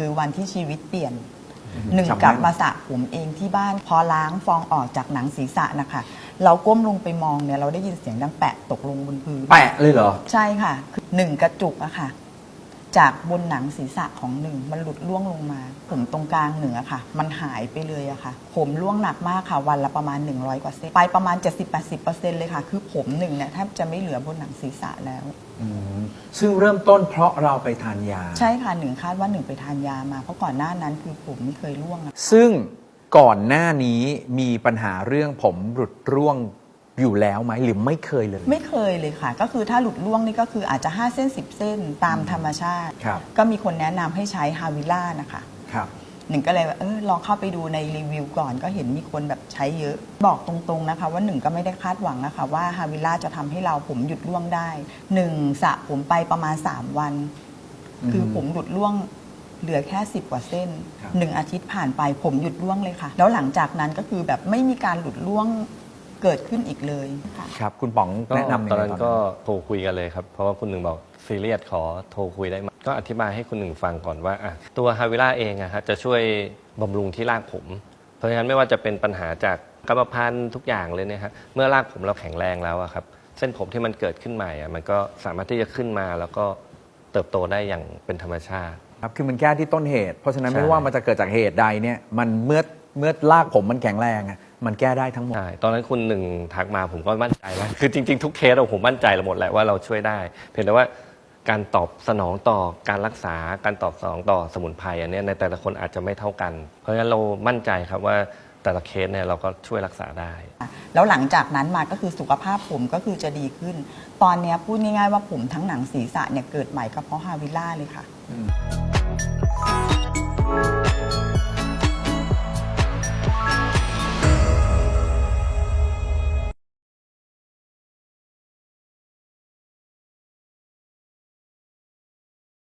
คือวันที่ชีวิตเปลี่ยนหนึ่งจำแม่นกลับมาสระผมเองที่บ้านพอล้างฟองออกจากหนังศีรษะนะคะ เราก้มลงไปมองเนี่ยเราได้ยินเสียงดังแปะตกลงบนพื้นแปะเลยเหรอ ใช่ค่ะคือหนึ่งกระจุกอะค่ะ จากบนหนังศีรษะของหนึ่งมันหลุดล่วงลงมา ผมตรงกลางหนึ่งอะค่ะ มันหายไปเลยอะค่ะ ผมร่วงหนักมากค่ะวันละประมาณ 100 กว่าเซนไปประมาณ 70-80%เลยค่ะ คือผมหนึ่งเนี่ยแทบจะไม่เหลือบนหนังศีรษะแล้ว อืมซึ่งเริ่มต้นเพราะเราไปทานยา ใช่ค่ะหนึ่งคาดว่าหนึ่งไปทานยามาเพราะก่อนหน้านั้นคือผมไม่เคยร่วงอะ ซึ่งก่อนหน้านี้มีปัญหาเรื่องผมหลุดร่วง อยู่แล้วไหมหรือไม่เคยเลย ไม่เคยเลยค่ะ ก็คือถ้าหลุดร่วงนี่ก็คืออาจจะ 5 เส้น 10 เส้นตามธรรมชาติ ครับ ก็มีคนแนะนำให้ใช้ฮาวิล่านะคะ ครับ หนึ่งก็เลยว่าเออลองเข้าไปดูในรีวิวก่อนก็เห็นมีคนแบบใช้เยอะ บอกตรงๆนะคะ ว่าหนึ่งก็ไม่ได้คาดหวังนะคะว่าฮาวิล่าจะทำให้เราผมหยุดร่วงได้หนึ่งสระผมไปประมาณ 3 วันคือผมหยุดร่วงเหลือแค่ 10 กว่าเส้นครับ หนึ่งอาทิตย์ผ่านไปผมหยุดร่วงเลยค่ะ แล้วหลังจากนั้นก็คือแบบไม่มีการหลุดร่วง เกิดขึ้นอีกเลยค่ะ ครับ คุณป๋องก็แนะนำยังไงตอนนั้นก็โทรคุยกันเลยครับ เพราะว่าคุณหนึ่งบอกซีเรียสขอโทรคุยได้ไหมก็อธิบายให้คุณหนึ่งฟังก่อนว่าอะตัวฮาวิล่าเองอะฮะจะช่วยบำรุงที่รากผม เพราะฉะนั้นไม่ว่าจะเป็นปัญหาจากกรรมพันธุ์ทุกอย่างเลยเนี่ยฮะเมื่อรากผมเราแข็งแรงแล้วอะครับ เส้นผมที่มันเกิดขึ้นใหม่อะมันก็สามารถที่จะขึ้นมาแล้วก็เติบโตได้อย่างเป็นธรรมชาติ ครับคือมันแก้ที่ต้นเหตุ เพราะฉะนั้นใช่ ไม่ว่ามันจะเกิดจากเหตุใดเนี่ยมันเมื่อเมื่อลากผมมันแข็งแรงอะ มันแก้ได้ทั้งหมด ใช่ ตอนนั้นคุณหนึ่งทักมาผมก็มั่นใจแล้วคือจริง ๆ ทุกเคสเราผมมั่นใจเราหมดแหละว่าเราช่วยได้ เพียงแต่ว่าการตอบสนองต่อการรักษาการตอบสนองต่อสมุนไพรอันเนี้ยในแต่ละคนอาจจะไม่เท่ากัน เพราะฉะนั้นเรามั่นใจครับว่าแต่ละเคสเนี่ยเราก็ช่วยรักษาได้ แล้วหลังจากนั้นมาก็คือสุขภาพผมก็คือจะดีขึ้น ตอนเนี้ยพูดง่ายๆว่าผมทั้งหนังศีรษะเนี่ยเกิดใหม่ก็เพราะฮาวิล่าเลยค่ะ